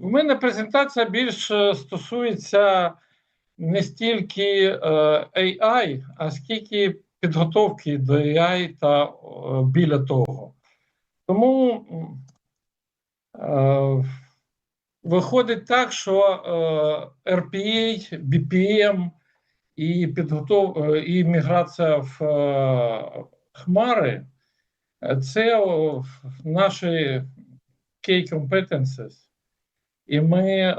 в мене презентація більш е, стосується не стільки е, AI, а скільки підготовки до AI та е, біля того. Тому е, виходить так, що е, RPA, BPM і підготов... е, і міграція в е, хмари це о, наші key competencies. І ми е,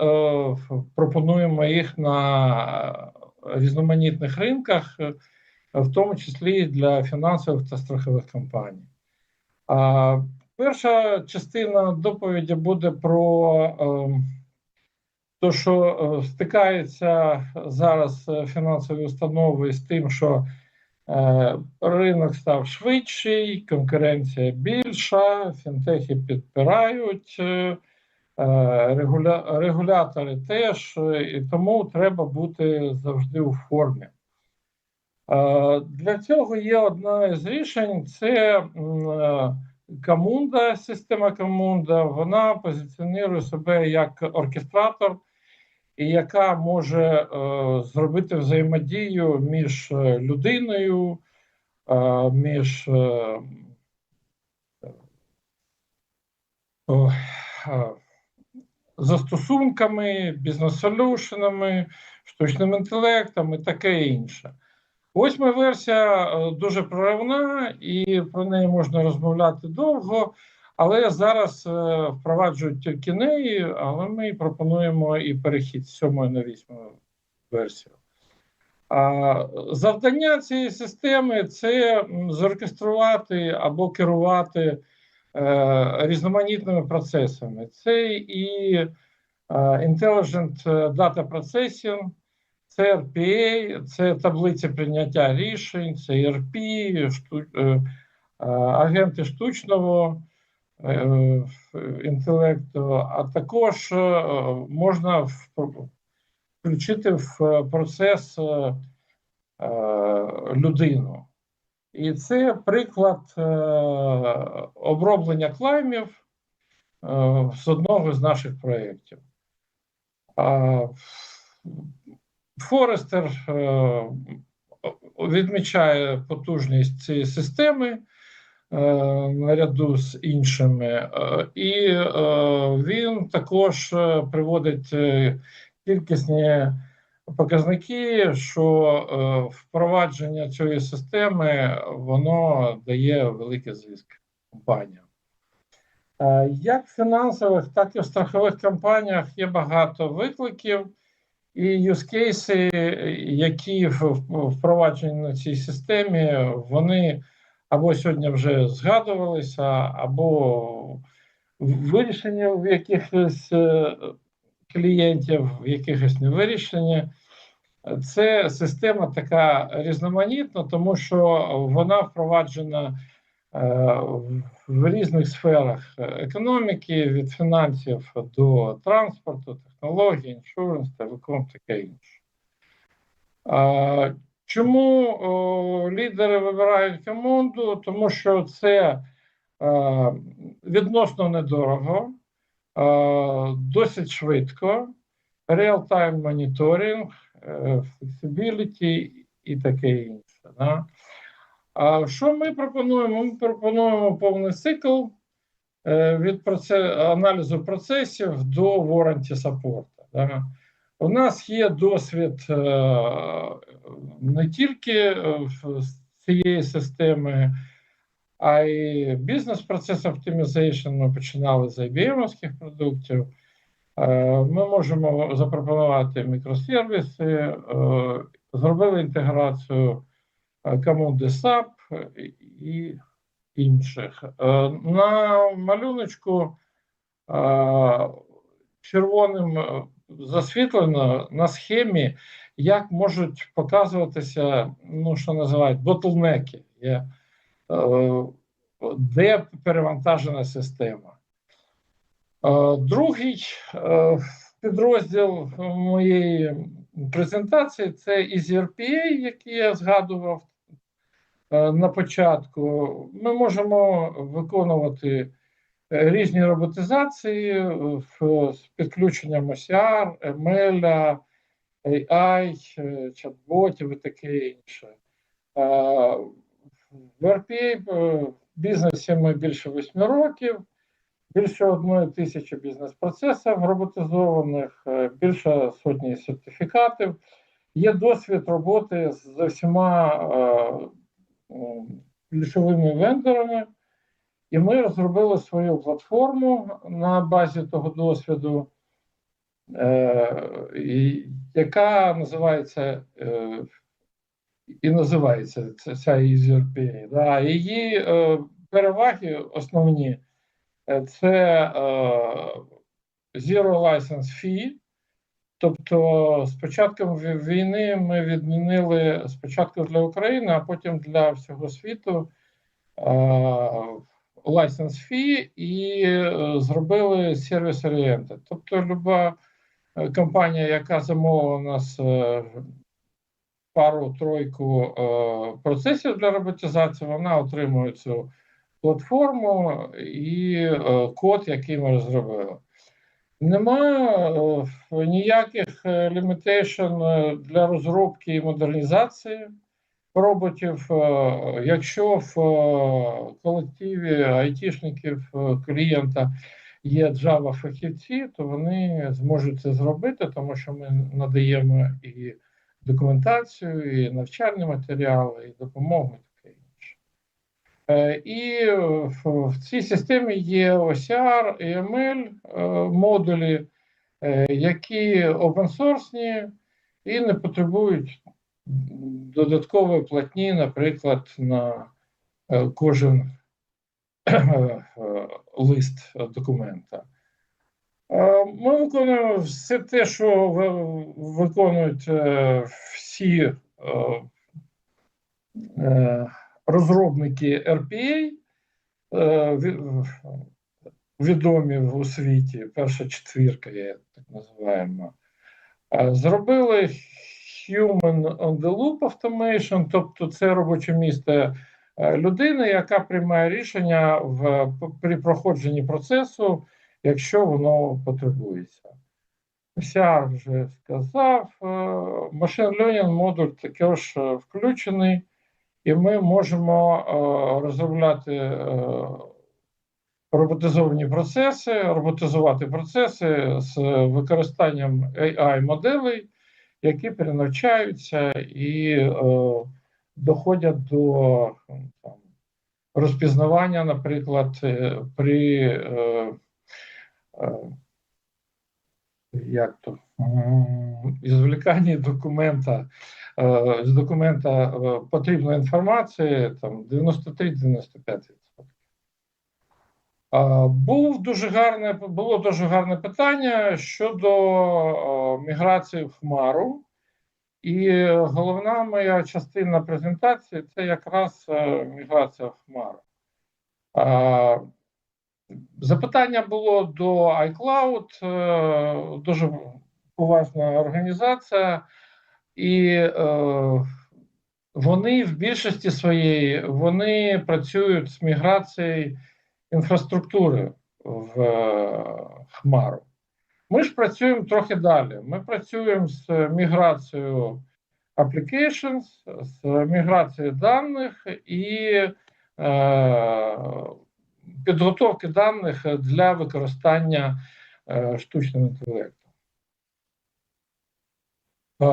пропонуємо їх на різноманітних ринках, е, в тому числі для фінансових та страхових компаній. А перша частина доповіді буде про е, те, що е, стикаються зараз е, фінансові установи з тим, що е, ринок став швидший, конкуренція більша, фінтехи підпирають. Е, регуля... регулятори теж, і тому треба бути завжди у формі. Е, Для цього є одне із рішень: це е, Камунда, система Камунда. Вона позиціонує себе як оркестратор, і яка може зробити взаємодію між людиною, між застосунками, бізнес-солюшенами, штучним інтелектом і таке інше. Восьма версія е, дуже проривна, і про неї можна розмовляти довго, але зараз е, впроваджують тільки неї, але ми пропонуємо і перехід з сьомої на вісьму версію. Завдання цієї системи це зоркеструвати або керувати різноманітними процесами. Це і е, Intelligent Data Processing, це RPA, це таблиці прийняття рішень, це ERP, шту, е, е, агенти штучного е, інтелекту, а також е, можна включити в процес е, е, людину. І це приклад е, оброблення клаймів е, з одного з наших проєктів. Форестер е, відмічає потужність цієї системи наряду з іншими, і він також приводить кількісні показники, що е, впровадження цієї системи воно дає великий зиск компаніям. Е, Як в фінансових, так і в страхових компаніях є багато викликів і юзкейси, які впроваджені на цій системі, вони або сьогодні вже згадувалися, або вирішені в якихось е, клієнтів, якихось не вирішені. Це система така різноманітна, тому що вона впроваджена е, в- різних сферах економіки, від фінансів до транспорту, технологій, іншуренс, телеком, таке інше. Чому лідери вибирають команду? Тому що це е, відносно недорого, досить швидко, real-time моніторинг, е, flexibility і таке інше. Да? А що ми пропонуємо? Ми пропонуємо повний цикл е, від проце- аналізу процесів до warranty саппорту. Да? У нас є досвід е, не тільки е, цієї системи, а й бізнес-процес оптимізації. Ми починали з IBM продуктів. Е, Ми можемо запропонувати мікросервіси, е, зробили інтеграцію е, команди SAP і інших. На малюночку червоним засвітлено на схемі, як можуть показуватися, ну що називають ботлнеки, е, де перевантажена система. Е, Другий е, підрозділ моєї презентації це EasyRPA, який я згадував е, на початку. Ми можемо виконувати е, різні роботизації е, з підключенням OCR, ML, AI, е, чат-ботів і таке інше. Е, В RPA е, бізнесі ми більше 8 років, більше одної тисячі бізнес-процесів роботизованих, е, більше сотні сертифікатів. Є досвід роботи з всіма е, ключовими вендорами, і ми розробили свою платформу на базі того досвіду, е, яка називається е, і називається ця, ця Да. Її е, переваги основні е, це е, Zero License Fee. Тобто, з початком війни ми відмінили спочатку для України, а потім для всього світу лайсенс фі і е, зробили сервіс орієнтед. Тобто, люба е, компанія, яка замовила нас е, пару-тройку е, процесів для роботизації, вона отримує цю платформу і е, код, який ми розробили. Нема е, ніяких лімітейшн для розробки і модернізації роботів. Якщо в колективі айтішників клієнта є Java фахівці, то вони зможуть це зробити, тому що ми надаємо і документацію, і навчальні матеріали, і допомогу, і таке інше. Е, І в, в цій системі є OCR і ML е, модулі, е, які open-source і не потребують додаткової платні, наприклад, на е, кожен е, лист документа. Е, Ми виконуємо все те, що ви- виконують е, всі е, розробники RPA, ві- відомі у світі, перша четвірка, є так називаємо. Зробили Human on the Loop Automation, тобто це робоче місце людини, яка приймає рішення в, при проходженні процесу, якщо воно потребується. CR вже сказав, е, Machine Learning модуль також е, включений, і ми можемо е, розробляти е, роботизовані процеси, роботизувати процеси з використанням AI-моделей, які перенавчаються і е, доходять до там, розпізнавання, наприклад, е, при е, е, як то, м, ізвліканні документа, е, з документа е, потрібної інформації там 93-95%. Був дуже гарне, було дуже гарне питання щодо міграції в Хмару. І головна моя частина презентації це якраз е, міграція в Хмару. Запитання було до iCloud, е, дуже поважна організація, і е, вони в більшості своєї вони працюють з міграцією інфраструктури в е, Хмару. Ми ж працюємо трохи далі. Ми працюємо з міграцією applications, з міграцією даних і підготовки даних для використання е, штучного інтелекту. Е,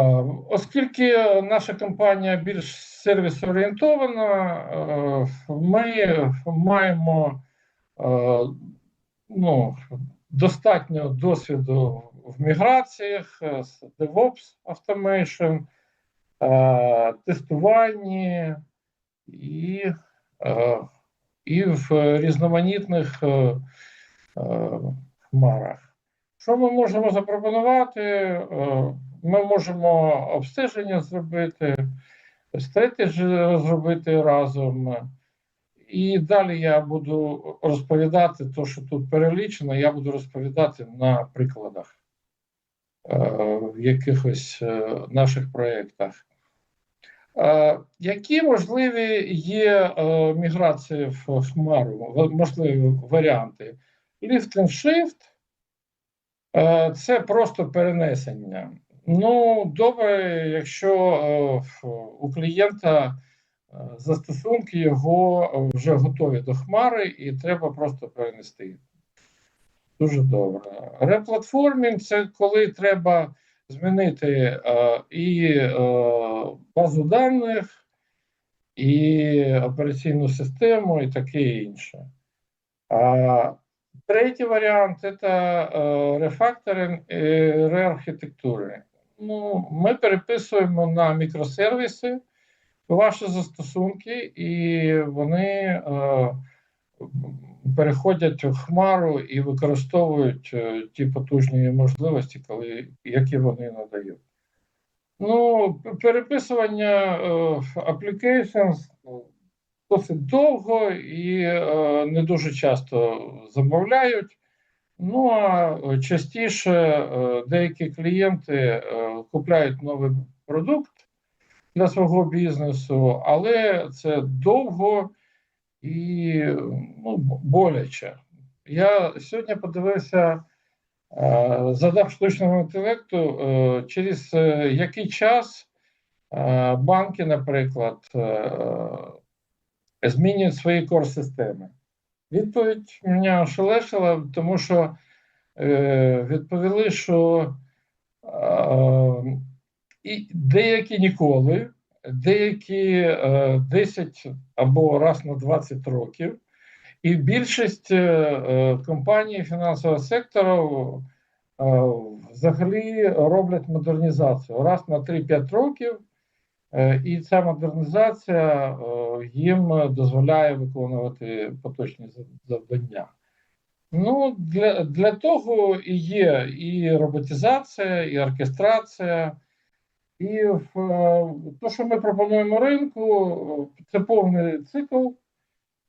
Оскільки наша компанія більш сервіс-орієнтована, е, ми маємо е, ну, достатньо досвіду в міграціях, е, з DevOps Automation, е, тестуванні і, е, і в різноманітних е, е, хмарах. Що ми можемо запропонувати? Е, Ми можемо обстеження зробити, стратегії розробити разом. І далі я буду розповідати те, що тут перелічено, я буду розповідати на прикладах е, в якихось е, наших проєктах. Які можливі є е, міграції в Хмару, можливі варіанти? Lift and Shift це просто перенесення. Ну, добре, якщо е, у клієнта е, застосунки його вже готові до Хмари, і треба просто перенести. Дуже добре. Реплатформінг це коли треба змінити е, і е, базу даних, і операційну систему, і таке інше. Третій варіант це е, рефакторинг і реархітектури. Ну, ми переписуємо на мікросервіси ваші застосунки, і вони е, переходять в Хмару і використовують е, ті потужні можливості, коли, які вони надають. Ну, переписування е, applications ну, досить довго і е, не дуже часто замовляють. Ну а частіше деякі клієнти купляють новий продукт для свого бізнесу, але це довго і ну, боляче. Я сьогодні подивився, е, задав штучному інтелекту, е, через е, який час банки, наприклад, змінюють свої кор-системи. Відповідь мене ошелешила, тому що відповіли, що і деякі ніколи, деякі е, 10 або раз на 20 років, і більшість е, е, компаній фінансового сектору е, взагалі роблять модернізацію раз на 3-5 років. Е, І ця модернізація е, їм дозволяє виконувати поточні завдання. Ну, для, для того і є і роботизація, і оркестрація, і в, е, то, що ми пропонуємо ринку, це повний цикл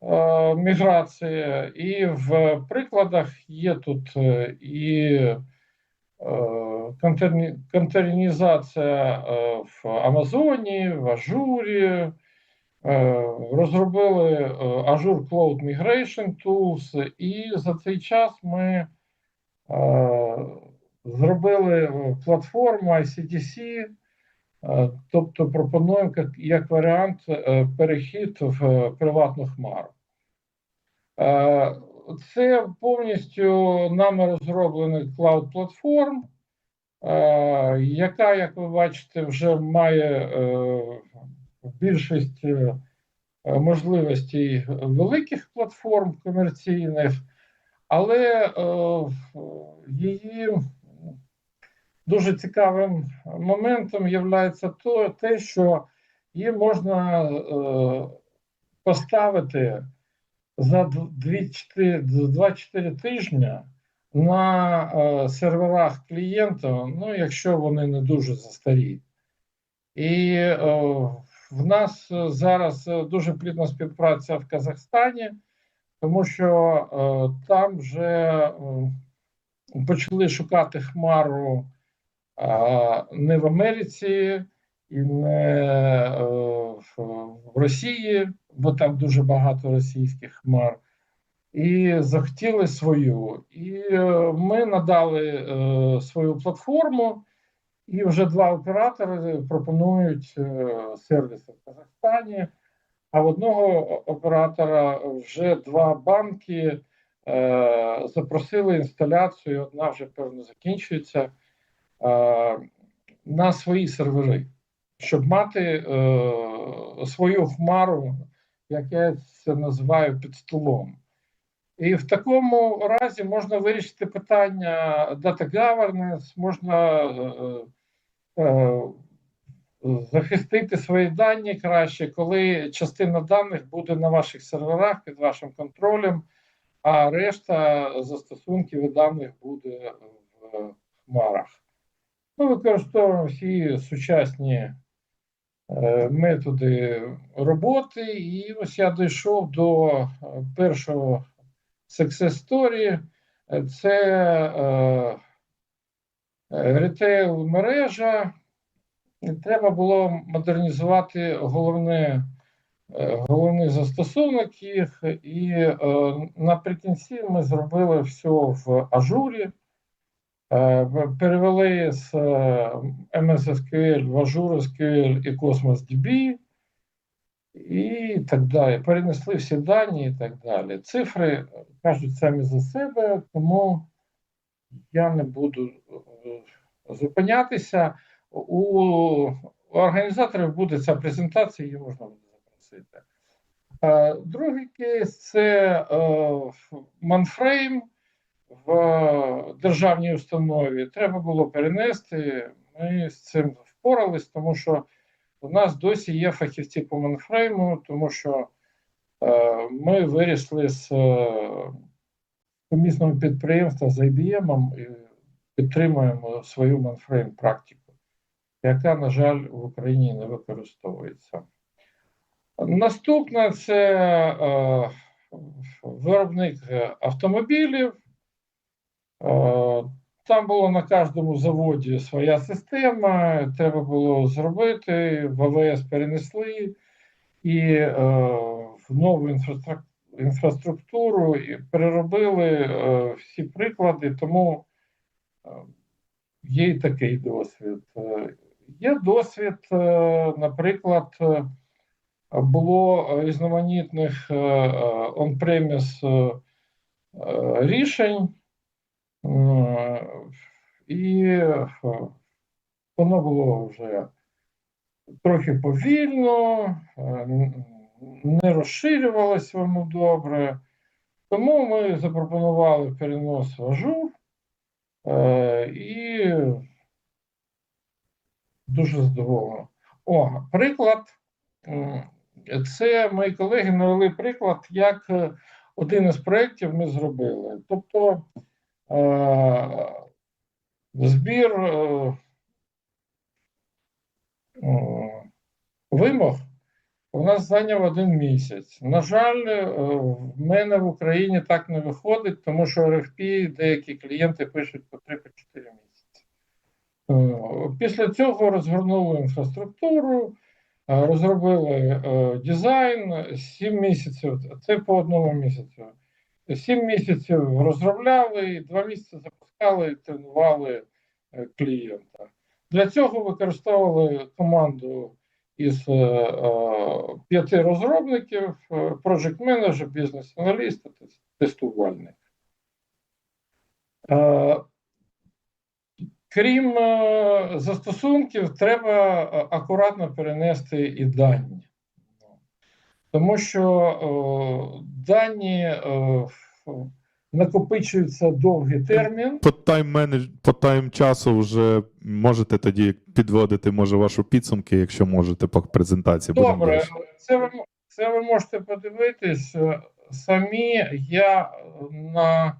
е, міграції, і в прикладах є тут е, і е, в Амазоні, в Ажурі. Розробили Azure Cloud Migration Tools, і за цей час ми зробили платформу ICTC, тобто пропонуємо як, як варіант е, перехід в е, приватну хмару. Е, Це повністю нами розроблений клауд-платформ, е, яка, як ви бачите, вже має е, більшість е, можливостей великих платформ комерційних, але е, її дуже цікавим моментом є то, те, що її можна е, поставити за 2-4 тижні на е, серверах клієнта, ну, якщо вони не дуже застарі. І е, в нас зараз дуже плідна співпраця в Казахстані, тому що е, там вже е, почали шукати хмару не в Америці і не е, в, Росії, бо там дуже багато російських хмар. І захотіли свою. І е, ми надали е, свою платформу, і вже два оператори пропонують сервіси в Казахстані. А в одного оператора вже два банки е, запросили інсталяцію. Одна вже певно закінчується на свої сервери, щоб мати е, свою хмару, як я це називаю під столом. І в такому разі можна вирішити питання data governance, можна е, е, захистити свої дані краще, коли частина даних буде на ваших серверах під вашим контролем, а решта застосунків і даних буде в хмарах. Ми використовуємо всі сучасні е, методи роботи, і ось я дійшов до е, першого success story. Це е, ретейл мережа, треба було модернізувати головне, головний застосунок їх, і наприкінці ми зробили все в ажурі. Е, Перевели з е, MS SQL в Azure SQL і Cosmos DB і так далі. Перенесли всі дані і так далі. Цифри е, кажуть самі за себе, тому я не буду е, зупинятися. У, організаторів буде ця презентація, її можна буде запросити. Е, Другий кейс це е, Манфрейм в державній установі. Треба було перенести. Ми з цим впорались, тому що у нас досі є фахівці по Манфрейму, тому що е, ми вирісли з е, підприємства з IBM і підтримуємо свою Манфрейм практику, яка, на жаль, в Україні не використовується. Наступне це е, виробник автомобілів. Е, Там було на кожному заводі своя система, треба було зробити, в АВС перенесли і е, в нову інфраструк- інфраструктуру і переробили е, всі приклади, тому е, є і такий досвід. Е, Є досвід, наприклад, було різноманітних е, рішень. І е, воно було вже трохи повільно, е, не розширювалось воно добре. Тому ми запропонували перенос в ажур е, і дуже здивовано. О, приклад. Це мої колеги навели приклад, як один із проєктів ми зробили. Тобто збір е, е, вимог у нас зайняв один місяць. На жаль, е, в мене в Україні так не виходить, тому що RFP деякі клієнти пишуть по 3-4 місяці. Після цього розгорнули інфраструктуру, розробили е, дизайн 7 місяців, це по одному місяцю. 7 місяців розробляли, 2 місяці запускали тренували е, клієнта. Для цього використовували команду із е, е, п'яти розробників, project менеджер бізнес-аналіст, та тестувальник. Крім застосунків, треба акуратно перенести і дані. Тому що е, дані е, накопичуються довгий термін. По тайм по тайм часу вже можете тоді підводити, може, вашу підсумки, якщо можете по презентації. Добре, це ви, це ви можете подивитись е, самі. Я на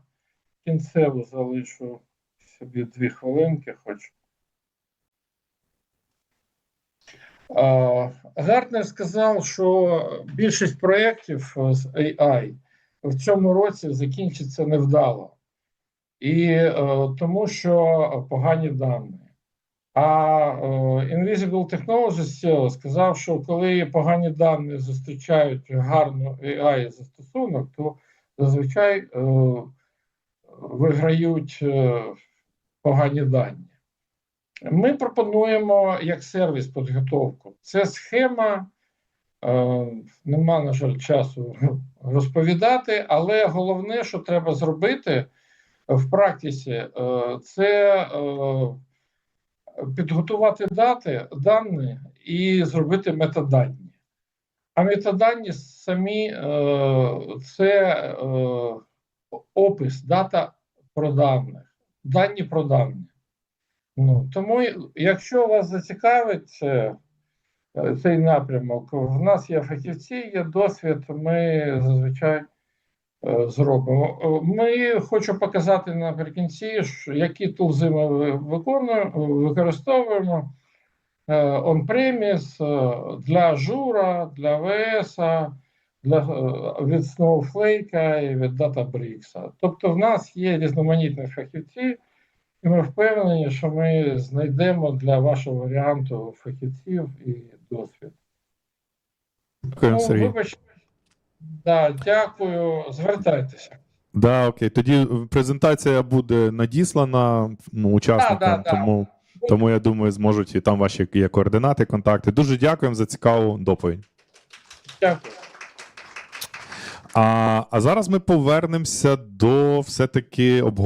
кінцеву залишу собі дві хвилинки, хоч. А, Гартнер сказав, що більшість проєктів е, з AI в цьому році закінчиться невдало. І е, тому що погані дані. А е, Invisible Technologies сказав, що коли погані дані зустрічають гарну AI застосунок, то зазвичай виграють погані дані. Ми пропонуємо як сервіс підготовку. Це схема, е, нема, на жаль, часу розповідати, але головне, що треба зробити в практиці, е, це е, підготувати дати, дані і зробити метадані. А метадані самі е, це е, опис, дата про даних, дані про дані. Ну, тому, якщо вас зацікавить це, цей напрямок, в нас є фахівці, є досвід, ми зазвичай е, зробимо. Е, Ми хочу показати наприкінці, які тулзи ми ви- виконуємо, використовуємо е, on-premise е, для Azure, для AWS, для, від Snowflake і від Databricks. Тобто в нас є різноманітні фахівці, І ми впевнені, що ми знайдемо для вашого варіанту фахівців і досвід. Дякую, Ну, Сергій. вибач, да, дякую, звертайтеся. Да, окей. Тоді презентація буде надіслана ну, учасникам, Да, да, да. тому, тому я думаю, зможуть і там ваші є координати, контакти. Дуже дякуємо за цікаву доповідь. Дякую. А, а зараз ми повернемося до все-таки обговорення.